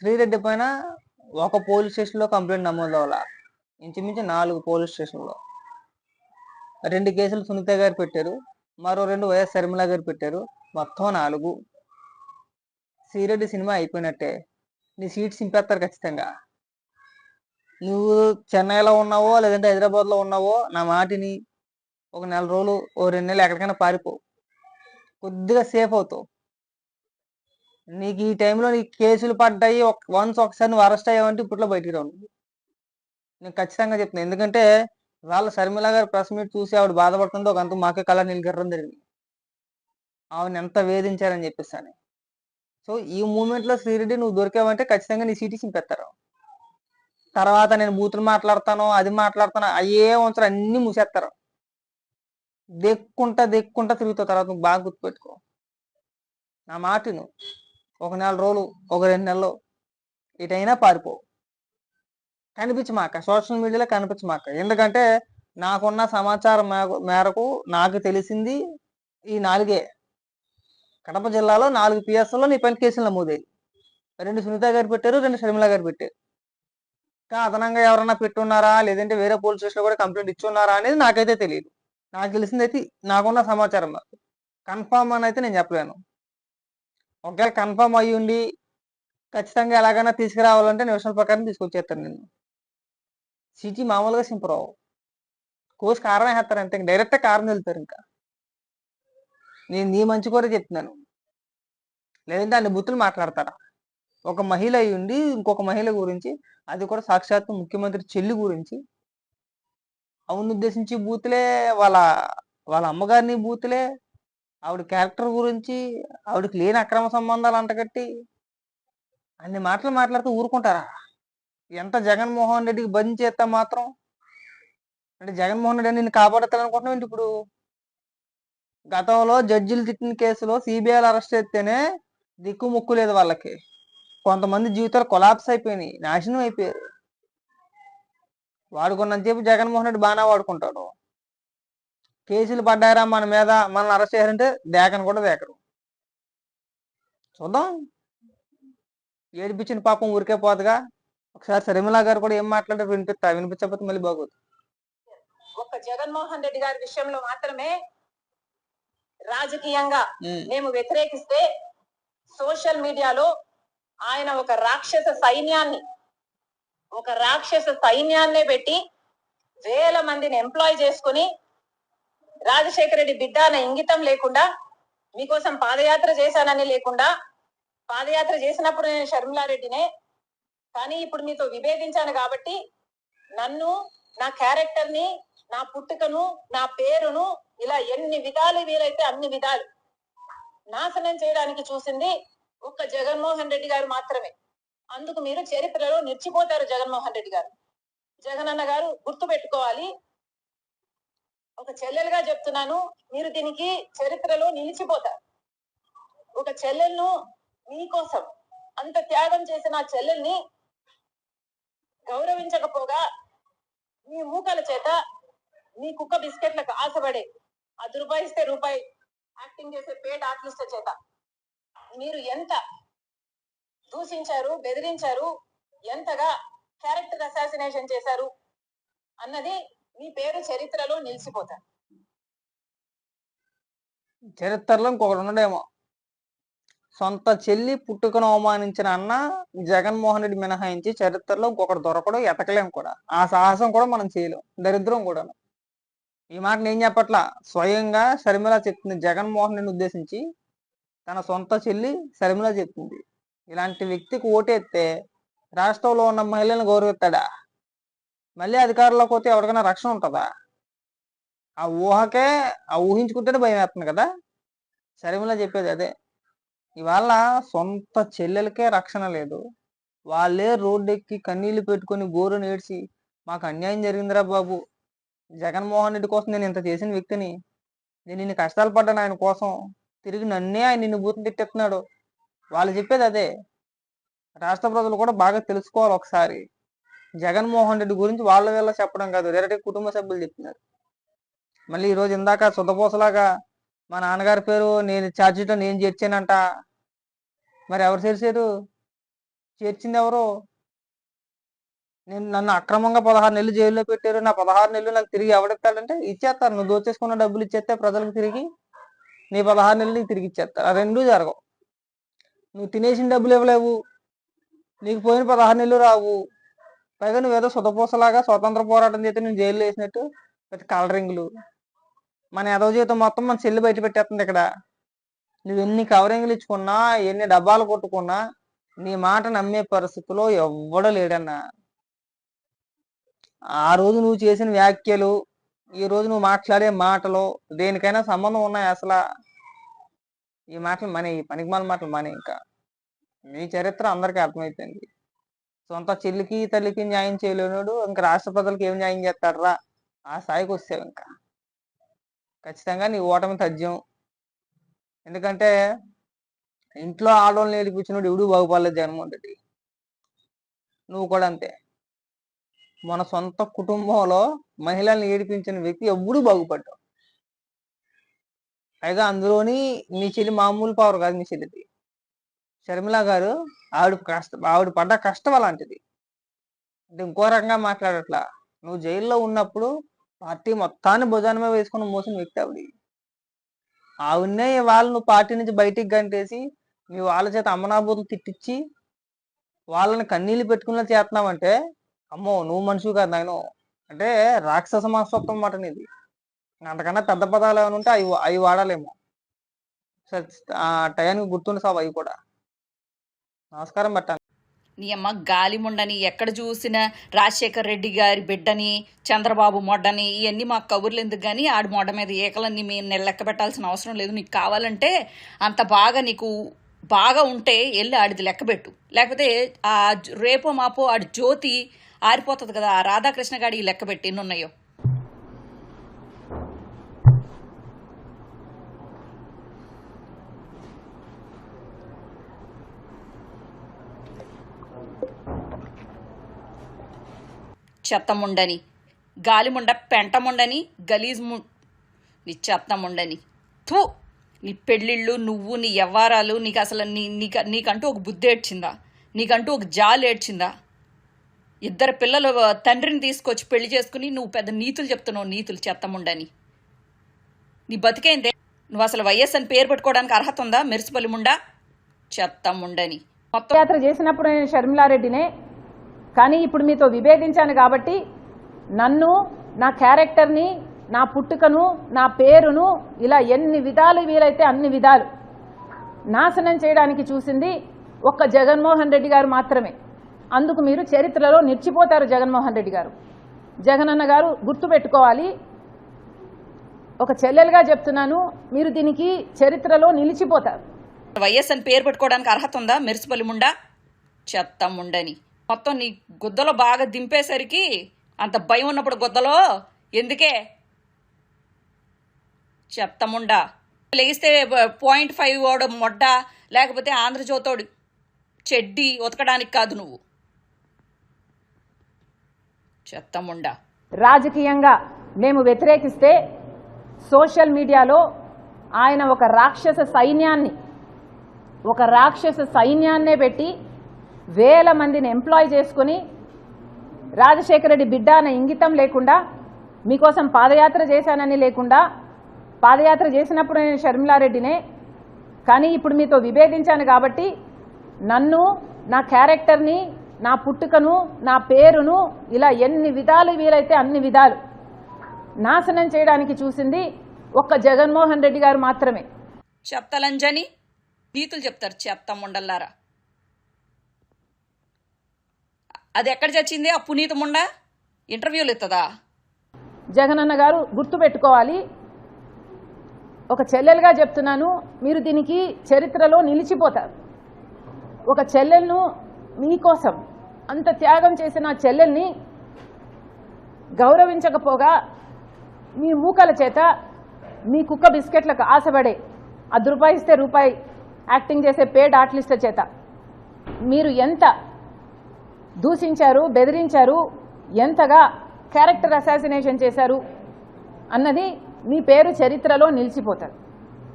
శ్రీరెడ్డి పైన ఒక పోలీస్ స్టేషన్లో కంప్లైంట్ నమోదు అవ్వాల. ఇంచుమించు నాలుగు పోలీస్ స్టేషన్లో. రెండు కేసులు సునీత గారు పెట్టారు. మరో రెండు వైఎస్ శర్మిల గారు పెట్టారు. మొత్తం నాలుగు. శ్రీరెడ్డి సినిమా అయిపోయినట్టే. నీ సీట్ సింపేస్తారు ఖచ్చితంగా. నువ్వు చెన్నైలో ఉన్నావో లేదంటే హైదరాబాద్లో ఉన్నావో నా మాటిని ఒక నెల రోజులు ఓ రెండు నెలలు ఎక్కడికైనా పారిపో. కొద్దిగా సేఫ్ అవుతావు. నీకు ఈ టైంలో నీకు కేసులు పడ్డాయి వన్స్ ఒకసారి నువ్వు అరెస్ట్ అయ్యావంటే ఇప్పట్లో బయటికి రావు నేను ఖచ్చితంగా చెప్తున్నాను ఎందుకంటే వాళ్ళ శర్మిల గారు ప్రెస్ మీట్ చూసి ఆవిడ బాధపడుతుందో ఒక అంత మాకే కళ నిలగర్రం జరిగింది. ఆవిడని ఎంత వేధించారని చెప్పేసాను సో ఈ మూమెంట్లో శ్రీరెడ్డి నువ్వు దొరికావంటే ఖచ్చితంగా నీ సీటీ సింపెత్తారు తర్వాత నేను బూతులు మాట్లాడతాను అది మాట్లాడతాను అయ్యే ఉంచరు అన్ని మూసేస్తారు దెక్కుంటా దెక్కుంటా తిరుగుతావు. తర్వాత నువ్వు బాగా గుర్తుపెట్టుకో. నా మాట నువ్వు ఒక నెల రోజులు ఒక రెండు నెలలు ఇటైనా పారిపో. కనిపించమాక సోషల్ మీడియాలో కనిపించమాక. ఎందుకంటే నాకున్న సమాచారం మేరకు- నాకు తెలిసింది ఈ నాలుగే. కడప జిల్లాలో నాలుగు పిఎస్ఎల్లో నీ పైన కేసులు నమోదయ్యాయి. రెండు సునీత గారు పెట్టారు రెండు షర్మిల గారు పెట్టారు. ఇంకా అదనంగా ఎవరన్నా పెట్టున్నారా? లేదంటే వేరే పోలీస్ స్టేషన్లో కూడా కంప్లైంట్ ఇచ్చున్నారా అనేది నాకైతే తెలియదు నాకు తెలిసింది అయితే నాకున్న సమాచారం కన్ఫామ్ అని అయితే నేను చెప్పలేను. ఒకవేళ కన్ఫామ్ అయ్యి ఉండి ఖచ్చితంగా ఎలాగైనా తీసుకురావాలంటే నిమిషాల ప్రకారం తీసుకొచ్చేస్తాను నేను సిటీ మామూలుగా సింపరావు కోసి కారణం వేస్తారు అంతే డైరెక్ట్గా కారం వెళ్తారు ఇంకా. నేను నీ మంచి కూడా చెప్తున్నాను. లేదంటే అన్ని బుద్ధులు మాట్లాడతారా? ఒక మహిళ అయి ఉండి ఇంకొక మహిళ గురించి అది కూడా సాక్షాత్తు ముఖ్యమంత్రి చెల్లి గురించి అవును ఉద్దేశించి బూతులే వాళ్ళ వాళ్ళ అమ్మగారిని బూతులే ఆవిడ క్యారెక్టర్ గురించి ఆవిడకి లేని అక్రమ సంబంధాలు అంటగట్టి అన్ని మాటలు మాట్లాడుతూ ఊరుకుంటారా? ఎంత జగన్మోహన్ రెడ్డికి బంద్ చేస్తా మాత్రం అంటే జగన్మోహన్ రెడ్డి నిన్ను కాపాడుతాడనుకుంటున్నావు ఏంటి ఇప్పుడు? గతంలో జడ్జిలు తిట్టిన కేసులో సిబిఐలు అరెస్ట్ చేస్తేనే దిక్కు ముక్కు లేదు వాళ్ళకి. కొంతమంది జీవితాలు కొలాప్స్ అయిపోయినాయి నాశనం అయిపోయారు. వాడుకున్నంతసేపు జగన్మోహన్ రెడ్డి బాగా వాడుకుంటాడు. కేసులు పడ్డారా మన మీద మనల్ని అరెస్ట్ చేయారంటే దేకను కూడా దేకరు చూద్దాం. ఏడిపించిన పాపం ఊరికే పోదుగా. ఒకసారి శర్మిలా గారు కూడా ఏం మాట్లాడారు వినిపిస్తా వినిపించకపోతే మళ్ళీ బాగోదు. ఒక్క జగన్మోహన్ రెడ్డి గారి విషయంలో మాత్రమే రాజకీయంగా మేము వ్యతిరేకిస్తే సోషల్ మీడియాలో ఆయన ఒక రాక్షస సైన్యాన్ని ఒక రాక్షస సైన్యాన్నే పెట్టి వేల మందిని ఎంప్లాయ్ చేసుకుని రాజశేఖర రెడ్డి బిడ్డ అనే ఇంగితం లేకుండా మీకోసం పాదయాత్ర చేశానని లేకుండా పాదయాత్ర చేసినప్పుడు నేను షర్మిలారెడ్డినే కానీ ఇప్పుడు మీతో విభేదించాను కాబట్టి నన్ను నా క్యారెక్టర్ని నా పుట్టుకను నా పేరును ఇలా ఎన్ని విధాలు వీలైతే అన్ని విధాలు నాశనం చేయడానికి చూసింది ఒక్క జగన్మోహన్ రెడ్డి గారు మాత్రమే. అందుకు మీరు చరిత్రలో నిలిచిపోతారు జగన్మోహన్ రెడ్డి గారు. జగనన్న గారు గుర్తు పెట్టుకోవాలి ఒక చెల్లెలుగా చెప్తున్నాను. మీరు దీనికి చరిత్రలో నిలిచిపోతారు. ఒక చెల్లెలను మీకోసం అంత త్యాగం చేసిన ఆ చెల్లెల్ని గౌరవించకపోగా మీ మూకల చేత మీ కుక్క బిస్కెట్లకు ఆశపడే అది రూపాయిస్తే రూపాయి యాక్టింగ్ చేసే పేట ఆర్టిస్ట్ చేత మీరు ఎంత దూషించారు బెదిరించారు ఎంతగా క్యారెక్టర్ అసాసినేషన్ చేశారు అన్నది నీ పేరు చరిత్రలో నిలిచిపోతారు చరిత్రలో ఇంకొకటి ఉండడేమో సొంత చెల్లి పుట్టుకను అవమానించిన అన్న జగన్మోహన్ రెడ్డి మినహాయించి చరిత్రలో ఇంకొకటి దొరకడం ఎతకలేం కూడా. ఆ సాహసం కూడా మనం చేయలేం దరిద్రం కూడా ఈ మాట నేను చెప్పట్లా. స్వయంగా శర్మిల చెప్తుంది జగన్మోహన్ రెడ్డిని ఉద్దేశించి తన సొంత చెల్లి శర్మిల చెప్తుంది ఇలాంటి వ్యక్తికి ఓటేస్తే రాష్ట్రంలో ఉన్న మహిళలను గౌరవిస్తాడా? మళ్ళీ అధికారంలోకి పోతే ఎవరికైనా రక్షణ ఉంటుందా? ఆ ఊహకే ఆ ఊహించుకుంటేనే భయం వేస్తుంది కదా? షర్మిల చెప్పేది అదే. ఇవాళ సొంత చెల్లెలకే రక్షణ లేదు. వాళ్ళే రోడ్డెక్కి కన్నీళ్ళు పెట్టుకొని గోరు నేడ్చి మాకు అన్యాయం జరిగిందిరా బాబు. జగన్మోహన్ రెడ్డి కోసం నేను ఇంత చేసిన వ్యక్తిని నేను ఇన్ని కష్టాలు పడ్డాను ఆయన కోసం. తిరిగి నన్నే ఆయన నిన్ను బూతం తిట్టేస్తున్నాడు. వాళ్ళు చెప్పేది అదే. రాష్ట్ర ప్రజలు కూడా బాగా తెలుసుకోవాలి ఒకసారి. జగన్మోహన్ రెడ్డి గురించి వాళ్ళ వీళ్ళ చెప్పడం కాదు డైరెక్ట్ కుటుంబ సభ్యులు చెప్తున్నారు మళ్ళీ ఈరోజు ఇందాక సుద్దపోసలాగా మా నాన్నగారి పేరు నేను ఛార్జీతో నేను చేర్చానంట. మరి ఎవరు చేర్చారు? చేర్చింది ఎవరు? నేను నన్ను అక్రమంగా పదహారు నెలలు జైల్లో పెట్టారు. నా పదహారు నెలలు నాకు తిరిగి ఎవడెత్తాడంటే ఇచ్చేస్తారు. నువ్వు దోచేసుకున్న డబ్బులు ఇచ్చేస్తే ప్రజలకు తిరిగి నీ పదహారు నెలలు నీకు తిరిగి ఇచ్చేస్తారు. ఆ రెండూ జరగవు. నువ్వు తినేసిన డబ్బులు ఇవ్వలేవు. నీకు పోయిన పదహారు నెలలు రావు. పైగా నువ్వేదో సుతపూసలాగా స్వతంత్ర పోరాటం చేస్తే నేను జైలు వేసినట్టు పెద్ద కలరింగ్లు. మన ఎదవ జీవితం మొత్తం మన చెల్లి బయట పెట్టేస్తుంది ఇక్కడ. నువ్వు ఎన్ని కవరింగ్లు ఇచ్చుకున్నా ఎన్ని డబ్బాలు కొట్టుకున్నా నీ మాట నమ్మే పరిస్థితిలో ఎవ్వడూ లేడన్నా. ఆ రోజు నువ్వు చేసిన వ్యాఖ్యలు ఈ రోజు నువ్వు మాట్లాడే మాటలు దేనికైనా సంబంధం ఉన్నాయి అసలు. ఈ మాటలు మనీ ఈ పనికిమాల మాటలు మన ఇంకా. మీ చరిత్ర అందరికీ అర్థమైపోయింది. సొంత చెల్లికి తల్లికి న్యాయం చేయలేనోడు ఇంకా రాష్ట్ర ప్రజలకు ఏం న్యాయం చేస్తాడరా? ఆ స్థాయికి వస్తావు ఇంకా. ఖచ్చితంగా నీ ఓటమి తథ్యం. ఎందుకంటే ఇంట్లో ఆడవాళ్ళని ఏడిపించినోడు ఎవడు బాగుపడలేదు జగన్మోహన్ రెడ్డి. నువ్వు కూడా అంతే. మన సొంత కుటుంబంలో మహిళల్ని ఏడిపించిన వ్యక్తి ఎవ్వడూ బాగుపడ్డావు పైగా అందులోని నీ చెల్లి మామూలు పవర్ కాదు నీ చెల్లిది. షర్మిల గారు ఆవిడ కష్ట ఆవిడ పడ్డ కష్టం అలాంటిది. అంటే ఇంకో రకంగా మాట్లాడట్లా. నువ్వు జైల్లో ఉన్నప్పుడు పార్టీ మొత్తాన్ని భుజానమే వేసుకుని మోసిన వ్యక్తి ఆవిడ. ఆవిడనే వాళ్ళు నువ్వు పార్టీ నుంచి బయటికి గంటేసి మీ వాళ్ళ చేత అమ్మనాబూతులు తిట్టించి వాళ్ళని కన్నీళ్ళు పెట్టుకునేలా చేస్తున్నావంటే అమ్మో నువ్వు మనిషి కాదు నాయన. అంటే రాక్షస మనస్తత్వం మాట నీది. అంతకన్నా పెద్ద పదాలు ఏమైనా ఉంటే అవి అవి వాడాలేమో. సరే ఆ టయానికి గుర్తుండి సావు అవి కూడా. నమస్కారం పెట్టాను నీ అమ్మ గాలిముండని ఎక్కడ చూసినా రాజశేఖర్ రెడ్డి గారి బిడ్డని చంద్రబాబు మొడ్డని ఇవన్నీ మాకు కబుర్లు ఎందుకు కానీ ఆడి మొడ్డ మీద ఏకలన్నీ మేము లెక్క పెట్టాల్సిన అవసరం లేదు. నీకు కావాలంటే అంత బాగా నీకు బాగా ఉంటే వెళ్ళి ఆడిది లెక్క పెట్టు. లేకపోతే ఆ రేపో మాపో ఆడి జ్యోతి ఆరిపోతుంది కదా ఆ రాధాకృష్ణ గాడి లెక్క పెట్టి ఎన్నున్నాయో. చెత్తముండని గాలిముండ పెంటముండని గలీజ్ ము నీ చెత్తముండని. థూ నీ పెళ్ళిళ్ళు నువ్వు నీ వ్యవహారాలు నీకు అసలు నీ నీకు నీకంటూ ఒక బుద్ధి ఏడ్చిందా? నీకంటూ ఒక జాలు ఏడ్చిందా? ఇద్దరు పిల్లలు తండ్రిని తీసుకొచ్చి పెళ్ళి చేసుకుని నువ్వు పెద్ద నీతులు చెప్తున్నావు నీతులు చెత్తముండని. నీ బతికేందే? నువ్వు అసలు వైఎస్ అని పేరు పెట్టుకోవడానికి అర్హత ఉందా? మెరిసిపల్లి ముండా? చెత్తముండని. మొత్తం యాత్ర చేసినప్పుడు నేను షర్మిలారెడ్డినే కానీ ఇప్పుడు మీతో విభేదించాను కాబట్టి నన్ను నా క్యారెక్టర్ని నా పుట్టుకను నా పేరును ఇలా ఎన్ని విధాలు వీలైతే అన్ని విధాలు నాశనం చేయడానికి చూసింది ఒక్క జగన్మోహన్ రెడ్డి గారు మాత్రమే. అందుకు మీరు చరిత్రలో నిలిచిపోతారు జగన్మోహన్ రెడ్డి గారు. జగనన్న గారు గుర్తుపెట్టుకోవాలి ఒక చెల్లెలుగా చెప్తున్నాను మీరు దీనికి చరిత్రలో నిలిచిపోతారు. వైఎస్ అని పేరు పెట్టుకోవడానికి అర్హత ఉందా? మెరిసిపల్లి ముండా? చెత్త ముండని. మొత్తం నీ గుద్దలో బాగా దింపేసరికి అంత భయం ఉన్నప్పుడు గుద్దలో ఎందుకే? చెప్తముండా. లేగిస్తే పాయింట్ ఫైవ్ వాడు మొడ్డ లేకపోతే ఆంధ్రజ్యోతోడు చెడ్డి ఉతకడానికి కాదు నువ్వు. చెప్తముండా. రాజకీయంగా మేము వ్యతిరేకిస్తే సోషల్ మీడియాలో ఆయన ఒక రాక్షస సైన్యాన్ని ఒక రాక్షస సైన్యాన్నే పెట్టి వేల మందిని ఎంప్లాయ్ చేసుకుని రాజశేఖర రెడ్డి బిడ్డ అనే ఇంగితం లేకుండా మీకోసం పాదయాత్ర చేశానని లేకుండా పాదయాత్ర చేసినప్పుడు నేను షర్మిలారెడ్డినే కానీ ఇప్పుడు మీతో విభేదించాను కాబట్టి నన్ను నా క్యారెక్టర్ని నా పుట్టుకను నా పేరును ఇలా ఎన్ని విధాలు వీలైతే అన్ని విధాలు నాశనం చేయడానికి చూసింది ఒక్క జగన్మోహన్ రెడ్డి గారు మాత్రమే. చెత్తలంజని నీతులు చెప్తారు చెప్తా ముండల్లారా. అది ఎక్కడ చచ్చింది? ఆ పునీత ఇంటర్వ్యూలు ఇస్తుందా జగనన్న గారు గుర్తుపెట్టుకోవాలి ఒక చెల్లెలుగా చెప్తున్నాను మీరు దీనికి చరిత్రలో నిలిచిపోతారు. ఒక చెల్లెలను మీకోసం అంత త్యాగం చేసిన చెల్లెల్ని గౌరవించకపోగా మీ మూకల చేత మీ కుక్క బిస్కెట్లకు ఆశపడే అది రూపాయి ఇస్తే రూపాయి యాక్టింగ్ చేసే పేడ్ ఆర్టిస్ట్ల చేత మీరు ఎంత దూషించారు బెదిరించారు ఎంతగా క్యారెక్టర్ అసాసినేషన్ చేశారు అన్నది మీ పేరు చరిత్రలో నిలిచిపోతుంది.